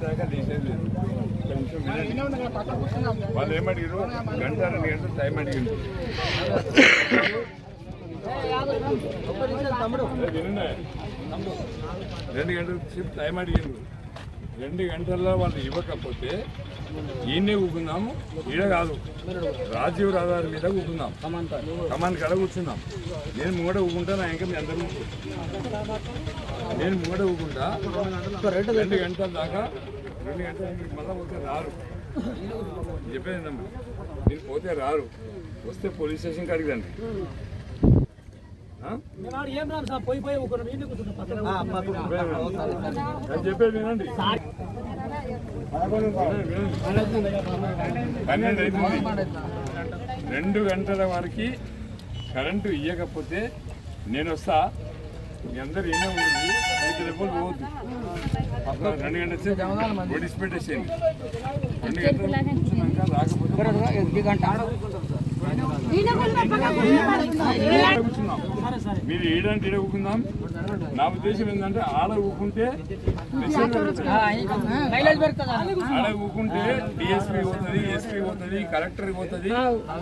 వచ్చినాక తీసేది. వాళ్ళు ఏమడిగారు గంట రెండు గంటలు టైం అడిగింది రెండు గంటలు టైం అడిగిండు రెండు గంటల్లో వాళ్ళు ఇవ్వకపోతే ఈయనే ఊపుకుందాము ఈడ కాదు. రాజీవ్ రహదారి మీద ఊపుకుందాం కమాన్ కడ కూర్చుందాం నేను ముంగడ ఊకుంటా నా ఇంకా మీ అందరూ నేను ముంగడ ఊకుంటా రెండు గంటల దాకా రెండు గంటల మళ్ళీ పోతే రారు. చెప్పేది మీరు పోతే రారు. వస్తే పోలీస్ ఒక ఇంటి కూర్చుంటాం. నేను చెప్పేది వినండి. పన్నెండు అవుతుంది. రెండు గంటల వరకు కరెంటు ఇవ్వకపోతే నేను వస్తా. మీ అందరు ఏమే ఉంటుంది మీకు రెప్పలు పోవద్దు. అప్పుడు రెండు గంటల నోటీస్ పెట్టేసేయండి రెండు గంటలు రాకపోతే మీరు ఏడంటే ఈడ ఊకుందాం? నా ఉద్దేశం ఏంటంటే ఆడ ఊకుంటే ఆడ ఊకుంటే డిఎస్పీ పోతుంది ఎస్పీ పోతుంది కలెక్టర్ పోతుంది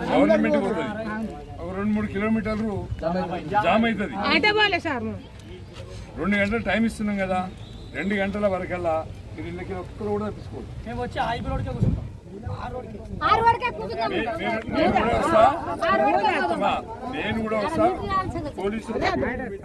గవర్నమెంట్ పోతుంది. ఒక రెండు మూడు కిలోమీటర్లు జామ్ అవుతుంది సార్ రెండు గంటలు టైం ఇస్తున్నాం కదా రెండు గంటల వరకల్లా మీరు ఇళ్ళకి ఒక్కరు కూడా తీసుకోండి నేను కూడా వస్తా. పోలీసులు అడిగింది,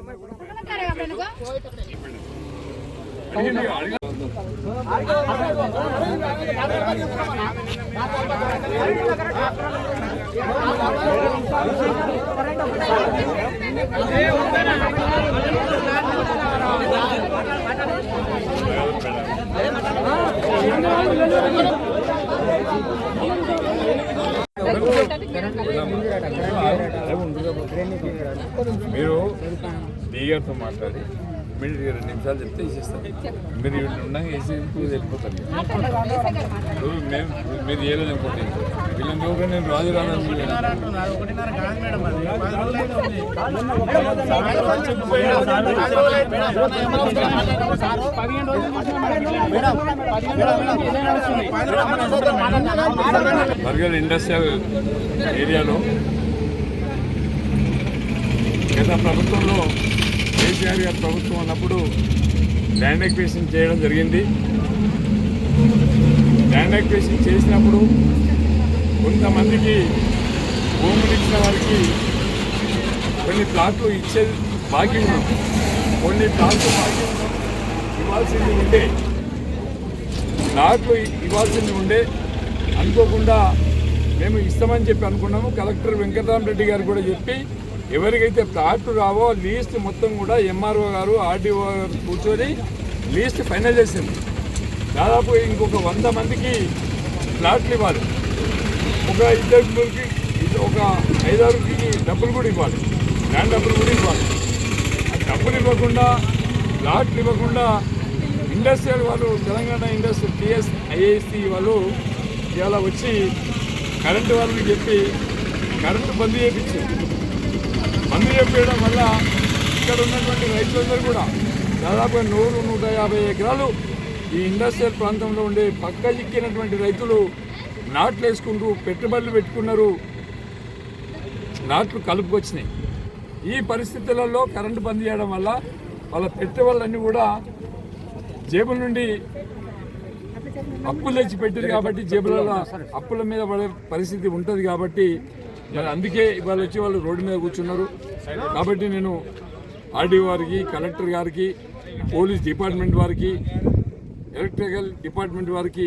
మీరు డీగారితో మాట్లాడి మీరు రెండు నిమిషాలు చెప్తే ఇచ్చేస్తారు మీరు వీళ్ళు ఉండగా వేసి వెళ్ళిపోతారు ఇప్పుడు మేము మీరు చేయలేదు అనుకోండి వీళ్ళని చూడగా నేను రాజు రాను బర్గర్ ఇండస్ట్రియల్ ఏరియాలో గత ప్రభుత్వంలో కేసీఆర్ గారి ప్రభుత్వం ఉన్నప్పుడు ల్యాండ్ ఎక్వేషన్ చేయడం జరిగింది. ల్యాండ్ ఎక్వేషన్ చేసినప్పుడు కొంతమందికి భూములు ఇచ్చిన వారికి కొన్ని ప్లాట్లు ఇచ్చేది బాకీ ఉన్నాం కొన్ని ప్లాట్లు బాకీ ఉన్నాం ఇవ్వాల్సింది ఉండే. ప్లాట్లు ఇవ్వాల్సింది ఉండే. అనుకోకుండా మేము ఇస్తామని చెప్పి అనుకున్నాము. కలెక్టర్ వెంకటరామరెడ్డి గారు కూడా చెప్పి ఎవరికైతే ప్లాట్లు రావో లీస్ట్ మొత్తం కూడా ఎంఆర్ఓ గారు ఆర్డీఓ గారు కూర్చొని లీస్ట్ ఫైనల్ చేసింది. దాదాపు ఇంకొక వంద మందికి ప్లాట్లు ఇవ్వాలి. ఒక ఇద్దరికి ఒక ఐదారుకి డబ్బులు కూడా ఇవ్వాలి. ల్యాండ్ డబ్బులు కూడా ఇవ్వాలి. ఆ డబ్బులు ఇవ్వకుండా ప్లాట్లు ఇవ్వకుండా ఇండస్ట్రియల్ వాళ్ళు తెలంగాణ ఇండస్ట్రీ టీఎస్ ఐఐసి వాళ్ళు ఇవాళ వచ్చి కరెంటు వాళ్ళకి చెప్పి కరెంటు బంద్ చేయించారు బంద్ చేపించడం వల్ల ఇక్కడ ఉన్నటువంటి రైతులందరూ కూడా దాదాపు నూరు నూట యాభై ఎకరాలు ఈ ఇండస్ట్రియల్ ప్రాంతంలో ఉండే పక్క చిక్కినటువంటి రైతులు నాట్లు వేసుకుంటూ పెట్టుబడులు పెట్టుకున్నారు. నాట్లు కలుపుకొచ్చినాయి ఈ పరిస్థితులలో కరెంటు బంద్ చేయడం వల్ల వాళ్ళ పెట్టుబడులన్నీ కూడా జేబుల నుండి అప్పులు తెచ్చి పెట్టారు కాబట్టి జేబులలో అప్పుల మీద పడే పరిస్థితి ఉంటుంది కాబట్టి మరి అందుకే ఇవాళ వచ్చి వాళ్ళు రోడ్డు మీద కూర్చున్నారు. కాబట్టి నేను ఆర్డీఓ వారికి కలెక్టర్ గారికి పోలీస్ డిపార్ట్మెంట్ వారికి ఎలక్ట్రికల్ డిపార్ట్మెంట్ వారికి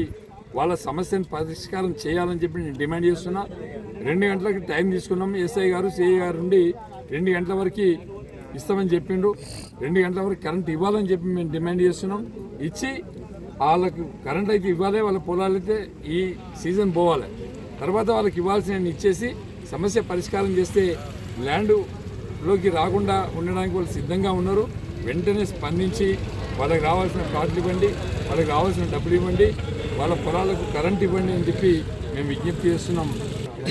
వాళ్ళ సమస్యను పరిష్కారం చేయాలని చెప్పి నేను డిమాండ్ చేస్తున్నా. రెండు గంటలకు టైం తీసుకున్నాం. ఎస్ఐ గారు సిఐ గారు నుండి రెండు గంటల వరకు ఇస్తామని చెప్పిండు. రెండు గంటల వరకు కరెంట్ ఇవ్వాలని చెప్పి మేము డిమాండ్ చేస్తున్నాం. ఇచ్చి వాళ్ళకు కరెంట్ అయితే ఇవ్వాలి వాళ్ళ పొలాలు అయితే ఈ సీజన్ పోవాలి. తర్వాత వాళ్ళకి ఇవ్వాల్సిన ఇచ్చేసి సమస్య పరిష్కారం చేస్తే లోకి రాకుండా ఉండడానికి వాళ్ళు సిద్ధంగా ఉన్నారు. వెంటనే స్పందించి వాళ్ళకి రావాల్సిన కార్డులు ఇవ్వండి వాళ్ళకి రావాల్సిన డబ్బులు ఇవ్వండి వాళ్ళ పొలాలకు కరెంట్ ఇవ్వండి అని చెప్పి మేము విజ్ఞప్తి చేస్తున్నాం.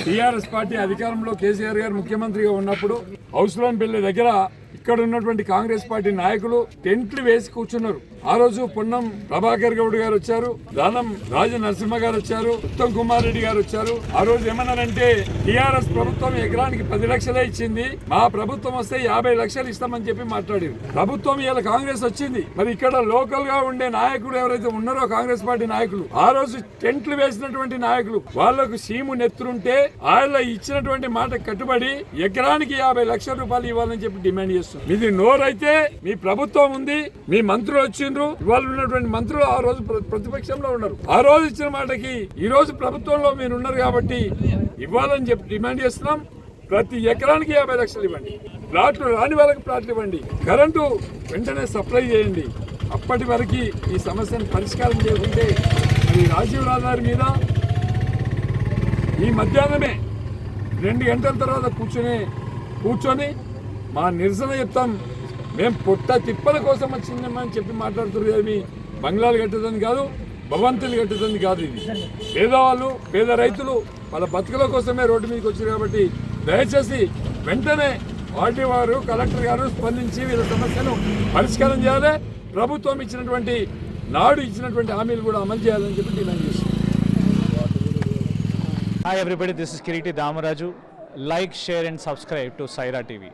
టీఆర్ఎస్ పార్టీ అధికారంలో కేసీఆర్ గారు ముఖ్యమంత్రిగా ఉన్నప్పుడు హౌస్లోని పెళ్ళి దగ్గర ఇక్కడ ఉన్నటువంటి కాంగ్రెస్ పార్టీ నాయకులు టెంట్లు వేసి కూర్చున్నారు. ఆ రోజు పొన్నం ప్రభాకర్ గౌడ్ గారు వచ్చారు దానం రాజ నరసింహ గారు వచ్చారు ఉత్తమ్ కుమార్ రెడ్డి గారు వచ్చారు. ఆ రోజు ఏమన్నారంటే టిఆర్ఎస్ ప్రభుత్వం ఎకరానికి పది లక్షలే ఇచ్చింది మా ప్రభుత్వం వస్తే యాభై లక్షలు ఇస్తామని చెప్పి మాట్లాడారు. ప్రభుత్వం ఇలా కాంగ్రెస్ వచ్చింది మరి ఇక్కడ లోకల్గా ఉండే నాయకుడు ఎవరైతే ఉన్నారో కాంగ్రెస్ పార్టీ నాయకులు ఆ రోజు టెంట్లు వేసినటువంటి నాయకులు వాళ్ళకు సీము నెత్తురుంటే వాళ్ళ ఇచ్చినటువంటి మాట కట్టుబడి ఎకరానికి యాభై లక్షల రూపాయలు ఇవ్వాలని చెప్పి డిమాండ్ చేస్తున్నారు. మీది నోరైతే మీ ప్రభుత్వం ఉంది మీ మంత్రులు వచ్చిండ్రు ఇవాళ ఉన్నటువంటి మంత్రులు ఆ రోజు ప్రతిపక్షంలో ఉన్నారు. ఆ రోజు ఇచ్చిన మాటకి ఈ రోజు ప్రభుత్వంలో మీరు ఉన్నారు కాబట్టి ఇవ్వాలని చెప్పి డిమాండ్ చేస్తున్నాం. ప్రతి ఎకరానికి యాభై లక్షలు ఇవ్వండి. ప్లాట్లు రాని వాళ్ళకి ప్లాట్లు ఇవ్వండి. కరెంటు వెంటనే సప్లై చేయండి. అప్పటి వరకు ఈ సమస్యను పరిష్కారం చేసుకుంటే మరి రాజీవ్ రహదారి మీద ఈ మధ్యాహ్నమే రెండు గంటల తర్వాత కూర్చొని కూర్చొని మా నిరసన చెప్తాం. మేము పొట్ట తిప్పల కోసం వచ్చిందేమని చెప్పి మాట్లాడుతున్నారు కానీ బంగ్లాలు కట్టేదని కాదు భవంతులు కట్టేదని కాదు ఇది. పేదవాళ్ళు పేద రైతులు వాళ్ళ బతుకుల కోసమే రోడ్డు మీదకి వచ్చారు కాబట్టి దయచేసి వెంటనే ఆర్టీ వారు కలెక్టర్ గారు స్పందించి వీళ్ళ సమస్యను పరిష్కారం చేయాలి. ప్రభుత్వం ఇచ్చినటువంటి నాడు ఇచ్చినటువంటి హామీలు కూడా అమలు చేయాలని చెప్పి డిమాండ్ చేస్తున్నాం. Hi everybody this is Kiriti Damaraju like share and subscribe to Saira TV